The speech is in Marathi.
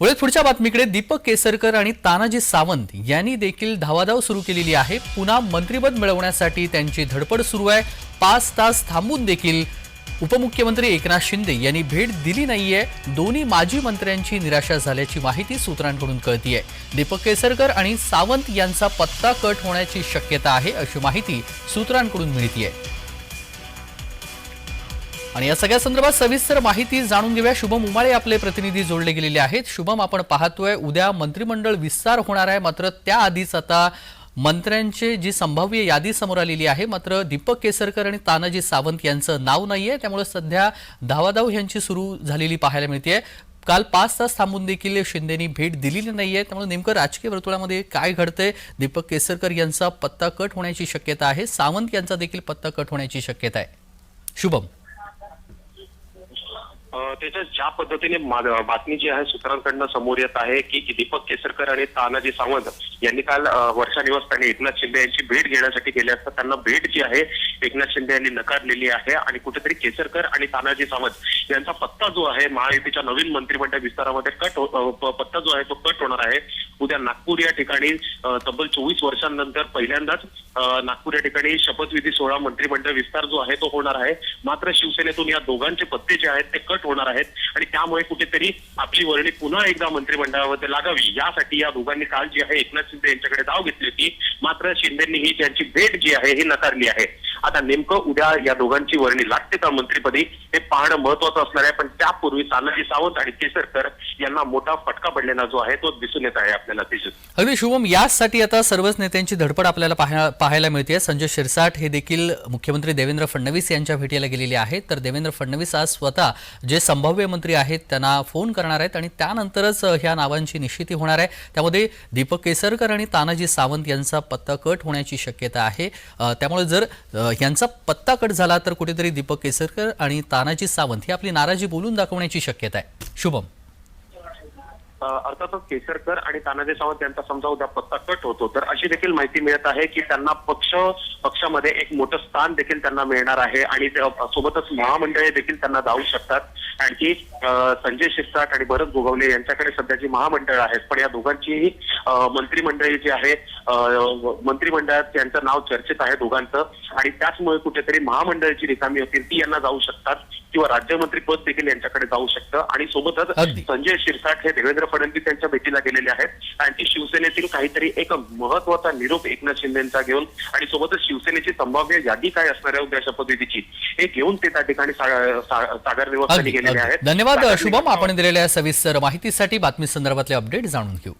वळत पुढच्या बातमीकडे दीपक केसरकर आणि तानाजी सावंत यांनी देखील धावाधाव सुरू केलेली आहे. पुन्हा मंत्रिपद मिळवण्यासाठी त्यांची धडपड सुरू आहे. पाच तास थांबून देखील उपमुख्यमंत्री एकनाथ शिंदे यांनी भेट दिली नाहीये. दोन्ही माजी मंत्र्यांची निराशा झाल्याची माहिती सूत्रांकडून कळतीये. दीपक केसरकर आणि सावंत यांचा पत्ता कट होण्याची शक्यता आहे अशी माहिती सूत्रांकडून मिळतीये. आणि या सगळ्या संदर्भात सविस्तर माहिती जाणून घेऊया. शुभम उमाळे आपले प्रतिनिधी जोडले गेलेले आहेत. शुभम आपण पाहतोय उद्या मंत्रिमंडळ विस्तार होणार आहे. मात्र त्याआधीच आता मंत्र्यांची जी संभाव्य यादी समोर आलेली आहे मात्र दीपक केसरकर आणि तानाजी सावंत यांचं नाव नाही आहे त्यामुळे सध्या धावाधाव यांची सुरू झालेली पाहायला मिळते काल पाच तास थांबून देखील शिंदेनी भेट दिलेली नाही आहे त्यामुळे नेमकं राजकीय वर्तुळामध्ये काय घडतंय? दीपक केसरकर यांचा पत्ता कट होण्याची शक्यता आहे. सावंत यांचा देखील पत्ता कट होण्याची शक्यता आहे. शुभम. त्याच्यात ज्या पद्धतीने बातमी जी आहे सूत्रांकडनं समोर येत आहे की दीपक केसरकर आणि तानाजी सावंत यांनी काल वर्षा निवासस्थानी एकनाथ शिंदे यांची भेट घेण्यासाठी गेले असता त्यांना भेट जी आहे एकनाथ शिंदे यांनी नकारलेली आहे आणि कुठेतरी केसरकर आणि तानाजी सावंत यांचा पत्ता जो आहे महायुतीच्या नवीन मंत्रिमंडळ विस्तारामध्ये कट हो- पत्ता जो आहे तो कट होणार आहे. उद्या नागपूर या ठिकाणी तब्बल चोवीस वर्षांनंतर पहिल्यांदाच नागपूर या ठिकाणी शपथविधी सोहळा मंत्रिमंडळ विस्तार जो आहे तो होणार आहे. मात्र शिवसेनेतून या दोघांचे पत्ते जे आहेत ते कट होणार आहेत आणि त्यामुळे कुठेतरी आपली वर्णी पुन्हा एकदा मंत्रिमंडळामध्ये लागावी. यासाठी या दोघांनी काल जी आहे एकनाथ शिंदे यांच्याकडे धाव घेतली होती. मात्र शिंदेंनी ही त्यांची भेट जी आहे ही नकारली आहे. आता नेमकं उद्या या दोघांची वर्णी लागते का मंत्रीपदी हे पाहणं महत्वाचं असणार आहे. पण त्यापूर्वी तानाजी सावंत आणि केसरकर यांना मोठा फटका पडलेला जो आहे तो दिसून येत आहे आपल्याला दिसून अगदी शुभम याचसाठी आता सर्वच नेत्यांची धडपड आपल्याला पाहायला मिळते संजय शिरसाट हे देखील मुख्यमंत्री देवेंद्र फडणवीस यांच्या भेटीला गेलेले आहेत. तर देवेंद्र फडणवीस आज स्वतः जे संभाव्य मंत्री आहेत त्यांना फोन करणार आहेत आणि त्यानंतरच ह्या नावांची निश्चिती होणार आहे. त्यामध्ये दीपक केसरकर आणि तानाजी सावंत यांचा पत्ता कट होण्याची शक्यता आहे. त्यामुळे जर यांचा पत्ता कट झाला तर कुठेतरी दीपक केसरकर आणि तानाजी सावंत ही आपली नाराजी बोलून दाखवण्याची शक्यता आहे. शुभम. अर्थातच केसरकर आणि तानाजी सावंत यांचा समजा उद्या पत्ता कट होतो तर अशी देखील माहिती मिळत आहे की त्यांना पक्ष पक्षामध्ये एक मोठं स्थान देखील त्यांना मिळणार आहे आणि सोबतच महामंडळे देखील त्यांना जाऊ शकतात. आणखी संजय शिरसाट आणि भरत गोगावले यांच्याकडे सध्याची महामंडळ आहेत पण या दोघांचीही मंत्रिमंडळी जी आहे मंत्रिमंडळात यांचं नाव चर्चेत आहे दोघांचं. आणि त्याचमुळे कुठेतरी महामंडळाची रिकामी होतील ती यांना जाऊ शकतात किंवा राज्यमंत्री पद देखील यांच्याकडे जाऊ शकतं. आणि सोबतच. संजय शिरसाट हे देवेंद्र फडणवीस यांच्या भेटीला गेलेले आहेत. आणि ती शिवसेनेतील काहीतरी एक महत्त्वाचा निरोप एकनाथ शिंदेचा घेऊन आणि सोबतच शिवसेनेची संभाव्य यादी काय असणार आहे उद्या शपथविधीची हे घेऊन ते त्या ठिकाणी सागर अगदी गेलेले. आहेत. धन्यवाद शुभम. आपण दिलेल्या सविस्तर माहितीसाठी बातमी संदर्भातले अपडेट जाणून घेऊ.